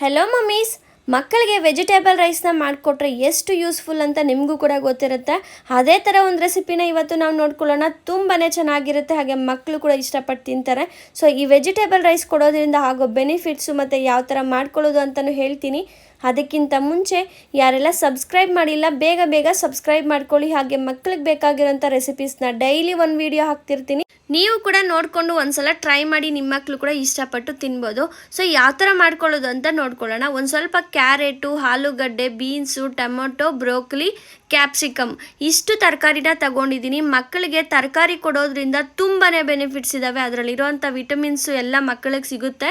Hello mummies ಮಕ್ಕಳಿಗೆ vegetable ರೈಸ್ನ ಮಾಡಿಕೊಟ್ರೆ ಎಷ್ಟು ಯೂಸ್ಫುಲ್ ಅಂತ ನಿಮಗೂ ಕೂಡ ಗೊತ್ತಿರುತ್ತೆ. ಅದೇ ಥರ ಒಂದು ರೆಸಿಪಿನ ಇವತ್ತು ನಾವು ನೋಡ್ಕೊಳ್ಳೋಣ. ತುಂಬಾ ಚೆನ್ನಾಗಿರುತ್ತೆ. ಹಾಗೆ ಮಕ್ಕಳು ಕೂಡ ಇಷ್ಟಪಟ್ಟು ತಿಂತಾರೆ. ಸೊ ಈ ವೆಜಿಟೇಬಲ್ ರೈಸ್ ಕೊಡೋದ್ರಿಂದ ಆಗೋ ಬೆನಿಫಿಟ್ಸು ಮತ್ತು ಯಾವ ಥರ ಮಾಡ್ಕೊಳ್ಳೋದು ಅಂತಲೂ ಹೇಳ್ತೀನಿ. ಅದಕ್ಕಿಂತ ಮುಂಚೆ ಯಾರೆಲ್ಲ ಸಬ್ಸ್ಕ್ರೈಬ್ ಮಾಡಿಲ್ಲ, ಬೇಗ ಬೇಗ ಸಬ್ಸ್ಕ್ರೈಬ್ ಮಾಡ್ಕೊಳ್ಳಿ. ಹಾಗೆ ಮಕ್ಕಳಿಗೆ ಬೇಕಾಗಿರೋಂಥ ರೆಸಿಪೀಸ್ನ ಡೈಲಿ ಒಂದು ವಿಡಿಯೋ ಹಾಕ್ತಿರ್ತೀನಿ. ನೀವು ಕೂಡ ನೋಡಿಕೊಂಡು ಒಂದ್ಸಲ ಟ್ರೈ ಮಾಡಿ ನಿಮ್ಮ ಮಕ್ಕಳು ಕೂಡ ಇಷ್ಟಪಟ್ಟು ತಿನ್ಬೋದು. ಸೊ ಯಾವ ಥರ ಮಾಡ್ಕೊಳ್ಳೋದು ಅಂತ ನೋಡ್ಕೊಳ್ಳೋಣ. ಒಂದು ಸ್ವಲ್ಪ ಕ್ಯಾರೆಟು, ಆಲೂಗಡ್ಡೆ, ಬೀನ್ಸು, ಟೊಮೊಟೊ, ಬ್ರೋಕ್ಲಿ, ಕ್ಯಾಪ್ಸಿಕಮ್ ಇಷ್ಟು ತರಕಾರಿನ ತಗೊಂಡಿದ್ದೀನಿ. ಮಕ್ಕಳಿಗೆ ತರಕಾರಿ ಕೊಡೋದ್ರಿಂದ ತುಂಬಾ ಬೆನಿಫಿಟ್ಸ್ ಇದ್ದಾವೆ ಅದರಲ್ಲಿರುವಂಥ ವಿಟಮಿನ್ಸು ಎಲ್ಲ ಮಕ್ಕಳಿಗೆ ಸಿಗುತ್ತೆ.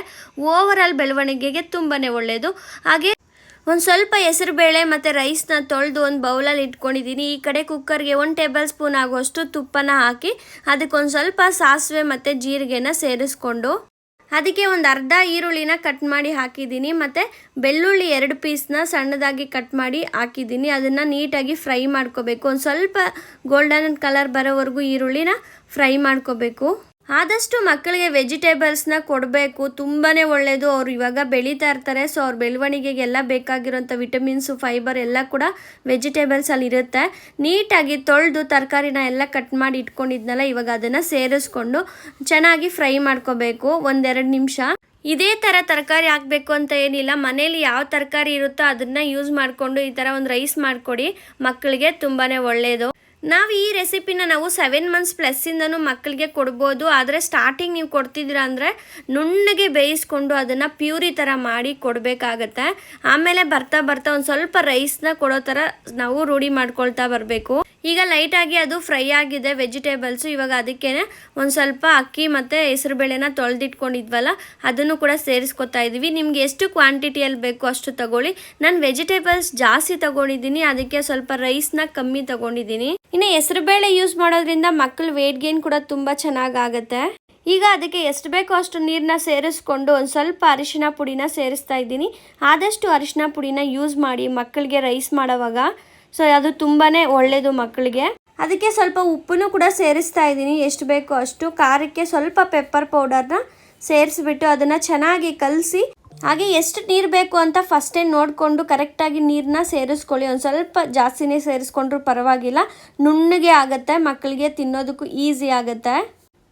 ಓವರ್ ಆಲ್ ಬೆಳವಣಿಗೆಗೆ ತುಂಬಾ ಒಳ್ಳೆಯದು ಹಾಗೆ ಒಂದು ಸ್ವಲ್ಪ ಹೆಸರುಬೇಳೆ ಮತ್ತು ರೈಸ್ನ ತೊಳೆದು ಒಂದು ಬೌಲಲ್ಲಿ ಇಟ್ಕೊಂಡಿದ್ದೀನಿ ಈ ಕಡೆ ಕುಕ್ಕರ್ಗೆ ಒಂದು ಟೇಬಲ್ ಸ್ಪೂನ್ ಆಗುವಷ್ಟು ತುಪ್ಪನ ಹಾಕಿ ಅದಕ್ಕೊಂದು ಸ್ವಲ್ಪ ಸಾಸಿವೆ ಮತ್ತು ಜೀರಿಗೆನ ಸೇರಿಸ್ಕೊಂಡು ಅದಕ್ಕೆ ಒಂದು ಅರ್ಧ ಈರುಳ್ಳಿನ ಕಟ್ ಮಾಡಿ ಹಾಕಿದ್ದೀನಿ ಮತ್ತು ಬೆಳ್ಳುಳ್ಳಿ ಎರಡು ಪೀಸ್ನ ಸಣ್ಣದಾಗಿ ಕಟ್ ಮಾಡಿ ಹಾಕಿದ್ದೀನಿ ಅದನ್ನು ನೀಟಾಗಿ ಫ್ರೈ ಮಾಡ್ಕೋಬೇಕು. ಒಂದು ಸ್ವಲ್ಪ ಗೋಲ್ಡನ್ ಕಲರ್ ಬರೋವರೆಗೂ ಈರುಳ್ಳಿನ ಫ್ರೈ ಮಾಡ್ಕೋಬೇಕು. ಆದಷ್ಟು ಮಕ್ಕಳಿಗೆ ವೆಜಿಟೇಬಲ್ಸ್ನ ಕೊಡಬೇಕು ತುಂಬಾ ಒಳ್ಳೆಯದು ಅವ್ರು ಇವಾಗ ಬೆಳೀತಾ ಇರ್ತಾರೆ, ಸೊ ಅವ್ರ ಬೆಳವಣಿಗೆಗೆಲ್ಲ ಬೇಕಾಗಿರೋಂಥ ವಿಟಮಿನ್ಸು, ಫೈಬರ್ ಎಲ್ಲ ಕೂಡ ವೆಜಿಟೇಬಲ್ಸಲ್ಲಿ ಇರುತ್ತೆ. ನೀಟಾಗಿ ತೊಳೆದು ತರಕಾರಿನ ಎಲ್ಲ ಕಟ್ ಮಾಡಿ ಇಟ್ಕೊಂಡಿದ್ನಲ್ಲ, ಇವಾಗ ಅದನ್ನು ಸೇರಿಸ್ಕೊಂಡು ಚೆನ್ನಾಗಿ ಫ್ರೈ ಮಾಡ್ಕೋಬೇಕು. ಒಂದೆರಡು ನಿಮಿಷ. ಇದೇ ಥರ ತರಕಾರಿ ಹಾಕಬೇಕು ಅಂತ ಏನಿಲ್ಲ. ಮನೇಲಿ ಯಾವ ತರಕಾರಿ ಇರುತ್ತೋ ಅದನ್ನು ಯೂಸ್ ಮಾಡಿಕೊಂಡು ಈ ಥರ ಒಂದು ರೈಸ್ ಮಾಡಿಕೊಡಿ. ಮಕ್ಕಳಿಗೆ ತುಂಬಾ ಒಳ್ಳೆಯದು ನಾವು ಈ ರೆಸಿಪಿನ ನಾವು ಸೆವೆನ್ ಮಂತ್ಸ್ ಪ್ಲಸ್ಸಿಂದನೂ ಮಕ್ಕಳಿಗೆ ಕೊಡ್ಬೋದು. ಆದರೆ ಸ್ಟಾರ್ಟಿಂಗ್ ನೀವು ಕೊಡ್ತಿದ್ದೀರಾ ಅಂದರೆ ನುಣ್ಣಗೆ ಬೇಯಿಸ್ಕೊಂಡು ಅದನ್ನು ಪ್ಯೂರಿ ಥರ ಮಾಡಿ ಕೊಡಬೇಕಾಗತ್ತೆ. ಆಮೇಲೆ ಬರ್ತಾ ಬರ್ತಾ ಒಂದು ಸ್ವಲ್ಪ ರೈಸ್ನ ಕೊಡೋ ಥರ ನಾವು ರೂಢಿ ಮಾಡ್ಕೊಳ್ತಾ ಬರಬೇಕು. ಈಗ ಲೈಟಾಗಿ ಅದು ಫ್ರೈ ಆಗಿದೆ, ವೆಜಿಟೇಬಲ್ಸು. ಇವಾಗ ಅದಕ್ಕೆ ಒಂದು ಸ್ವಲ್ಪ ಅಕ್ಕಿ ಮತ್ತು ಹೆಸರುಬೇಳೆನ ತೊಳೆದಿಟ್ಕೊಂಡಿದ್ವಲ್ಲ, ಅದನ್ನು ಕೂಡ ಸೇರಿಸ್ಕೊತಾ ಇದ್ದೀವಿ ನಿಮ್ಗೆ ಎಷ್ಟು ಕ್ವಾಂಟಿಟಿಯಲ್ಲಿ ಬೇಕು ಅಷ್ಟು ತಗೊಳ್ಳಿ. ನಾನು ವೆಜಿಟೇಬಲ್ಸ್ ಜಾಸ್ತಿ ತಗೊಂಡಿದ್ದೀನಿ, ಅದಕ್ಕೆ ಸ್ವಲ್ಪ ರೈಸ್ನ ಕಮ್ಮಿ ತಗೊಂಡಿದ್ದೀನಿ. ಇನ್ನು ಹೆಸರುಬೇಳೆ ಯೂಸ್ ಮಾಡೋದ್ರಿಂದ ಮಕ್ಕಳು ವೇಟ್ ಗೇನ್ ಕೂಡ ತುಂಬ ಚೆನ್ನಾಗಾಗತ್ತೆ. ಈಗ ಅದಕ್ಕೆ ಎಷ್ಟು ಬೇಕೋ ಅಷ್ಟು ನೀರನ್ನ ಸೇರಿಸ್ಕೊಂಡು ಒಂದು ಸ್ವಲ್ಪ ಅರಿಶಿನ ಪುಡಿನ ಸೇರಿಸ್ತಾ ಇದ್ದೀನಿ. ಆದಷ್ಟು ಅರಿಶಿನ ಪುಡಿನ ಯೂಸ್ ಮಾಡಿ ಮಕ್ಕಳಿಗೆ ರೈಸ್ ಮಾಡೋವಾಗ. ಸೊ ಅದು ತುಂಬಾ ಒಳ್ಳೆಯದು ಮಕ್ಕಳಿಗೆ. ಅದಕ್ಕೆ ಸ್ವಲ್ಪ ಉಪ್ಪನ್ನು ಕೂಡ ಸೇರಿಸ್ತಾ ಇದ್ದೀನಿ. ಎಷ್ಟು ಬೇಕೋ ಅಷ್ಟು. ಖಾರಕ್ಕೆ ಸ್ವಲ್ಪ ಪೆಪ್ಪರ್ ಪೌಡರ್ನ ಸೇರಿಸ್ಬಿಟ್ಟು ಅದನ್ನು ಚೆನ್ನಾಗಿ ಕಲಸಿ, ಹಾಗೆ ಎಷ್ಟು ನೀರು ಬೇಕು ಅಂತ ಫಸ್ಟೇ ನೋಡಿಕೊಂಡು ಕರೆಕ್ಟಾಗಿ ನೀರನ್ನ ಸೇರಿಸ್ಕೊಳ್ಳಿ. ಒಂದು ಸ್ವಲ್ಪ ಜಾಸ್ತಿನೇ ಸೇರಿಸ್ಕೊಂಡ್ರೂ ಪರವಾಗಿಲ್ಲ. ನುಣ್ಣಗೆ ಆಗುತ್ತೆ. ಮಕ್ಕಳಿಗೆ ತಿನ್ನೋದಕ್ಕೂ ಈಸಿ ಆಗುತ್ತೆ.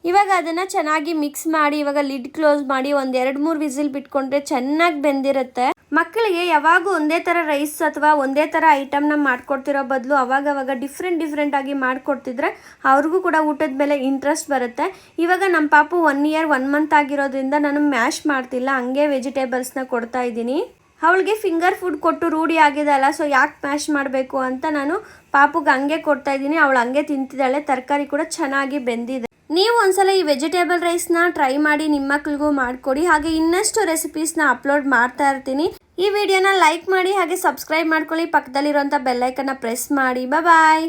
ಇವಾಗ ಅದನ್ನು ಚೆನ್ನಾಗಿ ಮಿಕ್ಸ್ ಮಾಡಿ, ಇವಾಗ ಲಿಡ್ ಕ್ಲೋಸ್ ಮಾಡಿ ಒಂದು ಎರಡು ಮೂರು ವಿಸಿಲ್ ಬಿಟ್ಕೊಂಡ್ರೆ ಚೆನ್ನಾಗಿ ಬೆಂದಿರುತ್ತೆ. ಮಕ್ಕಳಿಗೆ ಯಾವಾಗೂ ಒಂದೇ ಥರ ರೈಸ್ ಅಥವಾ ಒಂದೇ ಥರ ಐಟಮ್ನ ಮಾಡ್ಕೊಡ್ತಿರೋ ಬದಲು ಅವಾಗ ಅವಾಗ ಡಿಫ್ರೆಂಟ್ ಡಿಫ್ರೆಂಟಾಗಿ ಮಾಡಿಕೊಡ್ತಿದ್ರೆ ಅವ್ರಿಗೂ ಕೂಡ ಊಟದ ಮೇಲೆ ಇಂಟ್ರೆಸ್ಟ್ ಬರುತ್ತೆ. ಇವಾಗ ನಮ್ಮ ಪಾಪು ಒನ್ ಇಯರ್ ಒನ್ ಮಂತ್ ಆಗಿರೋದ್ರಿಂದ ನಾನು ಮ್ಯಾಶ್ ಮಾಡ್ತಿಲ್ಲ, ಹಂಗೆ ವೆಜಿಟೇಬಲ್ಸ್ನ ಕೊಡ್ತಾ ಇದ್ದೀನಿ. ಅವಳಿಗೆ ಫಿಂಗರ್ ಫುಡ್ ಕೊಟ್ಟು ರೂಢಿ ಆಗಿದೆ ಅಲ್ಲ ಸೊ ಯಾಕೆ ಮ್ಯಾಶ್ ಮಾಡಬೇಕು ಅಂತ ನಾನು ಪಾಪುಗೆ ಹಂಗೆ ಕೊಡ್ತಾ ಇದ್ದೀನಿ. ಅವಳು ಹಂಗೆ ತಿಂತಿದ್ದಾಳೆ, ತರಕಾರಿ ಕೂಡ ಚೆನ್ನಾಗಿ ಬೆಂದಿದೆ. ನೀವು ಒಂದ್ಸಲ ಈ ವೆಜಿಟೇಬಲ್ ರೈಸ್ನ ಟ್ರೈ ಮಾಡಿ ನಿಮ್ಮ ಮಕ್ಕಳಿಗೂ ಮಾಡಿಕೊಡಿ. ಹಾಗೆ ಇನ್ನಷ್ಟು ರೆಸಿಪೀಸ್ನ ಅಪ್ಲೋಡ್ ಮಾಡ್ತಾ ಇರ್ತೀನಿ. ಈ ವಿಡಿಯೋನ ಲೈಕ್ ಮಾಡಿ ಹಾಗೆ ಸಬ್ಸ್ಕ್ರೈಬ್ ಮಾಡ್ಕೊಳ್ಳಿ. ಪಕ್ಕದಲ್ಲಿರುವಂಥ ಬೆಲ್ಲೈಕನ್ನ ಪ್ರೆಸ್ ಮಾಡಿ. ಬಾಯ್